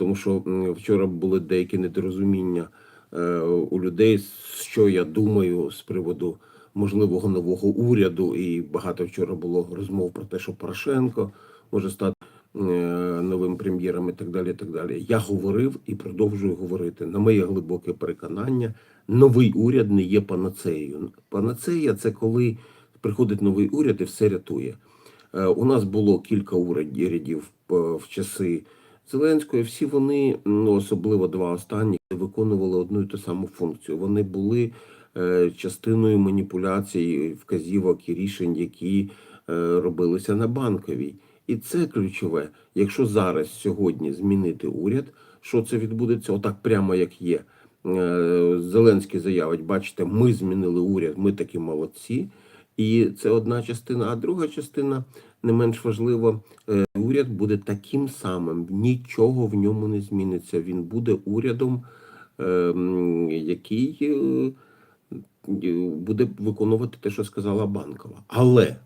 тому що вчора були деякі недорозуміння е, у людей, що я думаю з приводу можливого нового уряду. І багато вчора було розмов про те, що Порошенко може стати е, новим прем'єром і так далі. і так далі. Я говорив і продовжую говорити. На моє глибоке переконання, новий уряд не є панацеєю. Панацея це коли приходить новий уряд і все рятує. Е, У нас було кілька урядів в часи Зеленського. і Всі вони, ну особливо два останні, виконували одну і ту саму функцію. Вони були е, частиною маніпуляцій, вказівок і рішень, які е, робилися на банковій. І це ключове. Якщо зараз сьогодні змінити уряд, що це відбудеться? Отак прямо як є. Е, Зеленський заявить: бачите, ми змінили уряд, ми такі молодці. І це одна частина. А друга частина не менш важлива. е, Уряд буде таким самим, нічого в ньому не зміниться. Він буде урядом, е, який е, буде виконувати те, що сказала Банкова. Але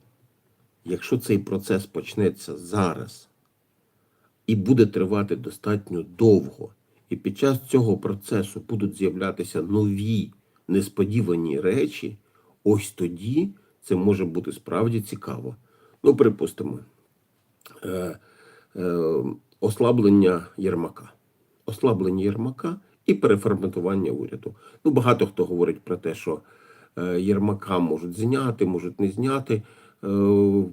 якщо цей процес почнеться зараз і буде тривати достатньо довго, і під час цього процесу будуть з'являтися нові несподівані речі, ось тоді це може бути справді цікаво. Ну, припустимо, е, е, ослаблення Єрмака. Ослаблення Єрмака і переформатування уряду. Ну, багато хто говорить про те, що е, Єрмака можуть зняти, можуть не зняти. Е,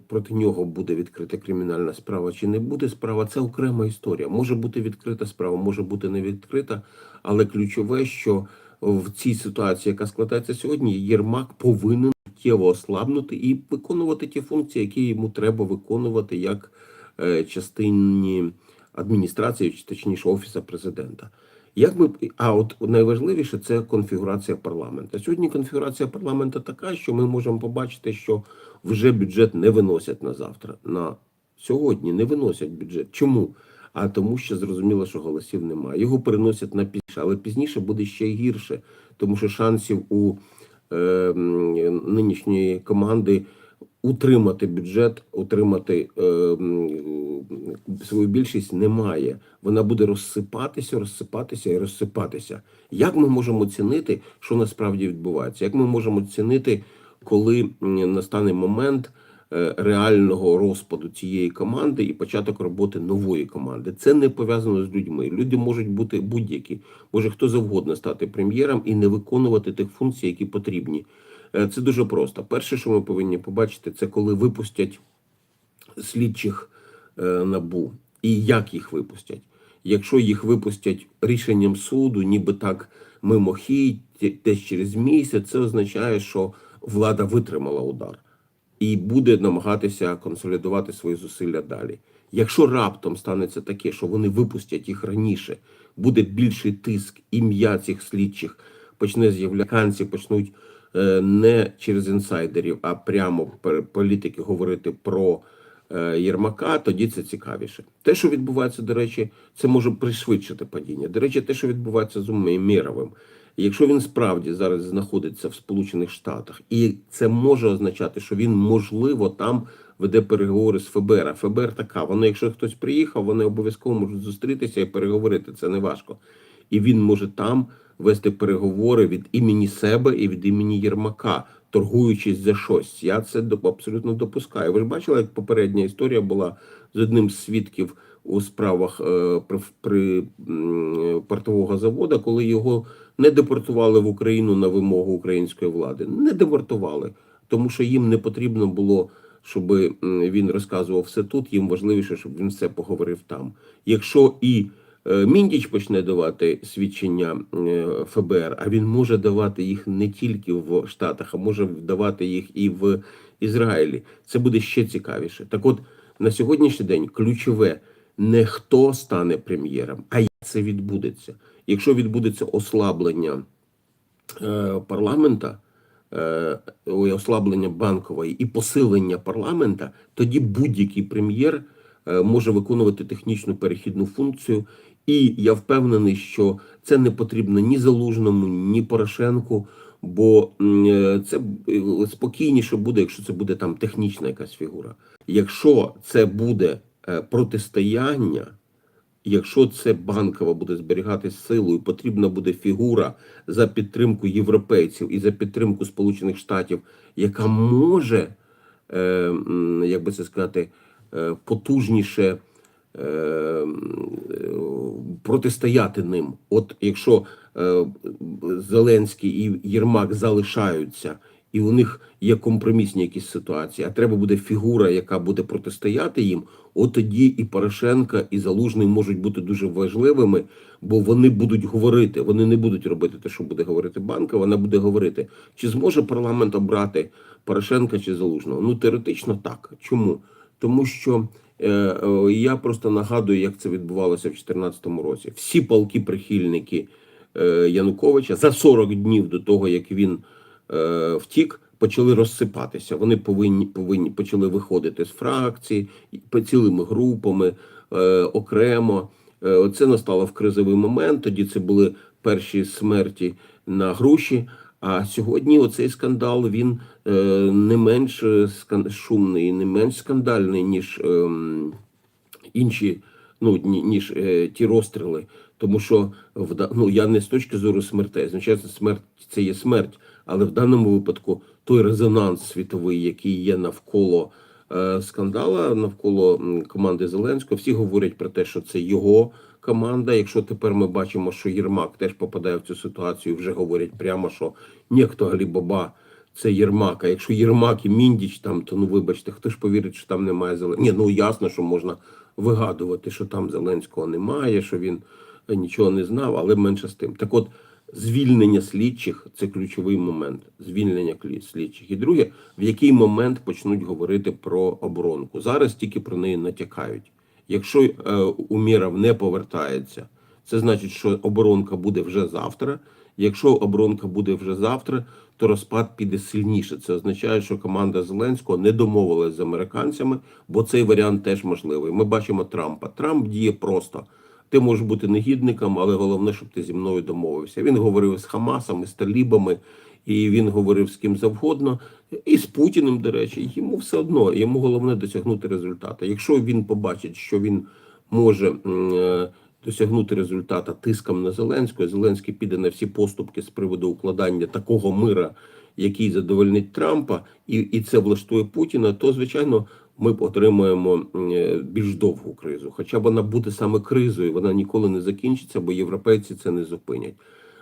Проти нього буде відкрита кримінальна справа чи не буде справа. Це окрема історія. Може бути відкрита справа, може бути не відкрита, але ключове, що в цій ситуації, яка складається сьогодні, Єрмак повинен суттєво ослабнути і виконувати ті функції, які йому треба виконувати як е, частині адміністрації, чи точніше офіса президента. Як ми а от найважливіше це конфігурація парламенту. Сьогодні конфігурація парламенту така, що ми можемо побачити, що вже бюджет не виносять на завтра. На сьогодні не виносять бюджет. Чому? А тому, що зрозуміло, що голосів немає. Його переносять на пізніше, але пізніше буде ще гірше, тому що шансів у е, нинішньої команди утримати бюджет, утримати е, свою більшість немає. Вона буде розсипатися, розсипатися і розсипатися. Як ми можемо оцінити, що насправді відбувається? Як ми можемо оцінити, коли настане момент реального розпаду цієї команди і початок роботи нової команди? Це не пов'язано з людьми. Люди можуть бути будь-які. Може хто завгодно стати прем'єром і не виконувати тих функцій, які потрібні. Е, Це дуже просто. Перше, що ми повинні побачити, це коли випустять слідчих е, набу і як їх випустять. Якщо їх випустять рішенням суду, ніби так мимохідь, десь через місяць, це означає, що влада витримала удар і буде намагатися консолідувати свої зусилля далі. Якщо раптом станеться таке, що вони випустять їх раніше, буде більший тиск, ім'я цих слідчих почне з'являтися, почнуть е, не через інсайдерів, а прямо політики говорити про е, Єрмака, тоді це цікавіше. Те, що відбувається, до речі, це може пришвидшити падіння. До речі, те, що відбувається з Умєровим, якщо він справді зараз знаходиться в Сполучених Штатах, і це може означати, що він можливо там веде переговори з ФБР. А ФБР така, воно, якщо хтось приїхав, вони обов'язково можуть зустрітися і переговорити. Це не важко. І він може там вести переговори від імені себе і від імені Єрмака, торгуючись за щось. Я це абсолютно допускаю. Ви ж бачили, як попередня історія була з одним з свідків у справах е, при, при портового заводу, коли його не депортували в Україну на вимогу української влади. Не депортували, тому що їм не потрібно було. Щоб він розказував все тут, їм важливіше, щоб він все поговорив там. Якщо і е, Міндіч почне давати свідчення ФБР, а він може давати їх не тільки в Штатах, а може давати їх і в Ізраїлі. Це буде ще цікавіше. Так от на сьогоднішній день ключове не хто стане прем'єром, а як це відбудеться. Якщо відбудеться ослаблення е, парламента, е, ослаблення банкової і посилення парламента, тоді будь-який прем'єр е, може виконувати технічну перехідну функцію. І я впевнений, що це не потрібно ні Залужному, ні Порошенку, бо е, це е, спокійніше буде, якщо це буде там технічна якась фігура. Якщо це буде протистояння Якщо це банкова буде зберігатись силою, потрібна буде фігура за підтримку європейців і за підтримку Сполучених Штатів, яка може, е, як би це сказати, е, потужніше е, е, протистояти ним. От якщо е, Зеленський і Єрмак залишаються, і у них є компромісні якісь ситуації, а треба буде фігура, яка буде протистояти їм, от тоді і Порошенка, і Залужний можуть бути дуже важливими, бо вони будуть говорити, вони не будуть робити те, що буде говорити банка, вона буде говорити, чи зможе парламент обрати Порошенка чи Залужного. Ну, теоретично так. Чому? Тому що е, е, я просто нагадую, як це відбувалося в 2014 році. Всі палки прихильники е, Януковича за 40 днів до того, як він е, втік, почали розсипатися. Вони повинні повинні почали виходити з фракції цілими групами е, окремо. Е, Це настало в кризовий момент. Тоді це були перші смерті на гроші. А сьогодні оцей скандал він не менш шумний, не менш скандальний, ніж ем, інші, ну ніж ті розстріли. Тому що ну, я не з точки зору смертей. Звичайно, смерть це є смерть, але в даному випадку той резонанс світовий, який є навколо е, скандала, навколо команди Зеленського, всі говорять про те, що це його команда. Якщо тепер ми бачимо, що Єрмак теж попадає в цю ситуацію, вже говорять прямо, що ніхто Галібаба це Єрмак. А якщо Єрмак і Міндіч там, то ну вибачте, хто ж повірить, що там немає Зеленського? Ні, ну ясно, що можна вигадувати, що там Зеленського немає, що він нічого не знав, але менше з тим. Так от, звільнення слідчих це ключовий момент. Звільнення слідчих. І друге, в який момент почнуть говорити про оборонку. Зараз тільки про неї натякають. Якщо е, Уміров не повертається, це значить, що оборонка буде вже завтра. Якщо оборонка буде вже завтра, то розпад піде сильніше. Це означає, що команда Зеленського не домовилась з американцями, бо цей варіант теж можливий. Ми бачимо Трампа. Трамп діє просто. Ти можеш бути негідником, але головне, щоб ти зі мною домовився. Він говорив з Хамасом, з Талібами, і він говорив з ким завгодно, і з Путіним, до речі. Йому все одно, йому головне досягнути результату. Якщо він побачить, що він може е, досягнути результата тиском на Зеленського, Зеленський піде на всі поступки з приводу укладання такого мира, який задовольнить Трампа, і, і це влаштує Путіна, то звичайно. Ми отримаємо е, більш довгу кризу. Хоча вона буде саме кризою, вона ніколи не закінчиться, бо європейці це не зупинять.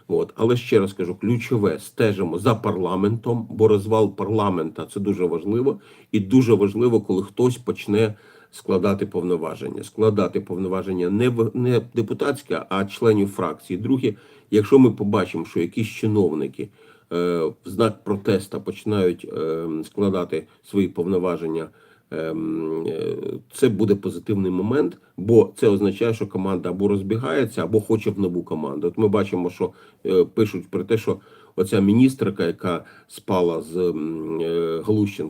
От, але ще раз кажу, ключове стежимо за парламентом, бо розвал парламента це дуже важливо, і дуже важливо, коли хтось почне складати повноваження. Складати повноваження не в не депутатське, а членів фракції. Друге, якщо ми побачимо, що якісь чиновники е, в знак протеста починають е, складати свої повноваження. Ем, е, Це буде позитивний момент, бо це означає, що команда або розбігається, або хоче в нову команду. От ми бачимо, що е, пишуть про те, що оця міністерка, яка спала з е,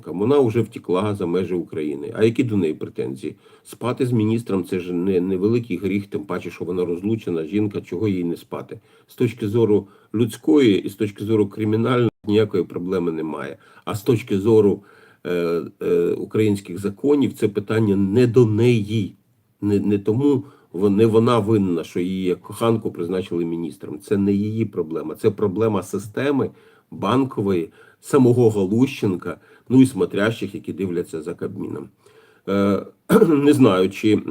вона вже втекла за межі України. А які до неї претензії? Спати з міністром це ж не невеликий гріх, тим паче, що вона розлучена жінка, чого їй не спати. З точки зору людської і з точки зору кримінальної ніякої проблеми немає. А з точки зору е, е, українських законів це питання не до неї, не, не тому не вона винна, що її як коханку призначили міністром. Це не її проблема, це проблема системи банкової, самого Галущенка, ну і смотрящих, які дивляться за Кабміном. Е, не знаю, чи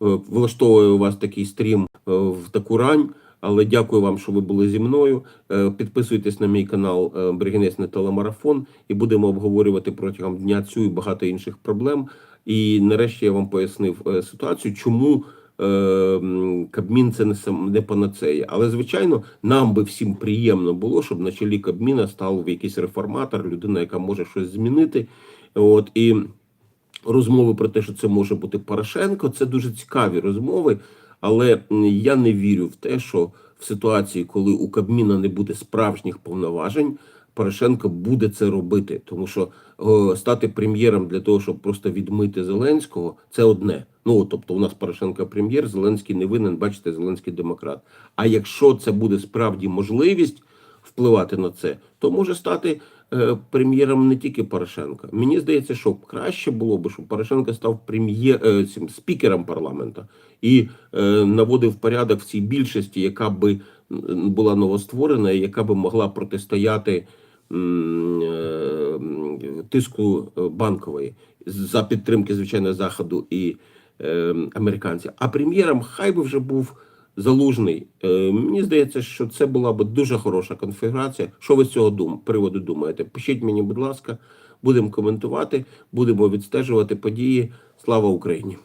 влаштовує у вас такий стрім в таку рань. Але дякую вам, що ви були зі мною. Е, Підписуйтесь на мій канал е, Бригінець на телемарафон і будемо обговорювати протягом дня цю і багато інших проблем. І нарешті я вам пояснив е, ситуацію, чому Кабмін це не сам не панацея. Але звичайно, нам би всім приємно було, щоб на чолі Кабміна став якийсь реформатор, людина, яка може щось змінити. От і розмови про те, що це може бути Порошенко, це дуже цікаві розмови. Але я не вірю в те, що в ситуації, коли у Кабміна не буде справжніх повноважень, Порошенко буде це робити, тому що о, стати прем'єром для того, щоб просто відмити Зеленського, це одне. Ну тобто, у нас Порошенко прем'єр, Зеленський не винен, бачите, Зеленський демократ. А якщо це буде справді можливість впливати на це, то може стати е, прем'єром не тільки Порошенка. Мені здається, що краще було б, щоб Порошенко став прем'єр е, цим спікером парламенту і е, наводив порядок в цій більшості, яка би була новостворена, яка би могла протистояти е, тиску е, банкової за підтримки, звичайно, заходу і е, американців. А прем'єром хай би вже був. Залужний, Е, мені здається, що це була б дуже хороша конфігурація. Що ви з цього дум, приводу думаєте? Пишіть мені, будь ласка, будемо коментувати, будемо відстежувати події. Слава Україні!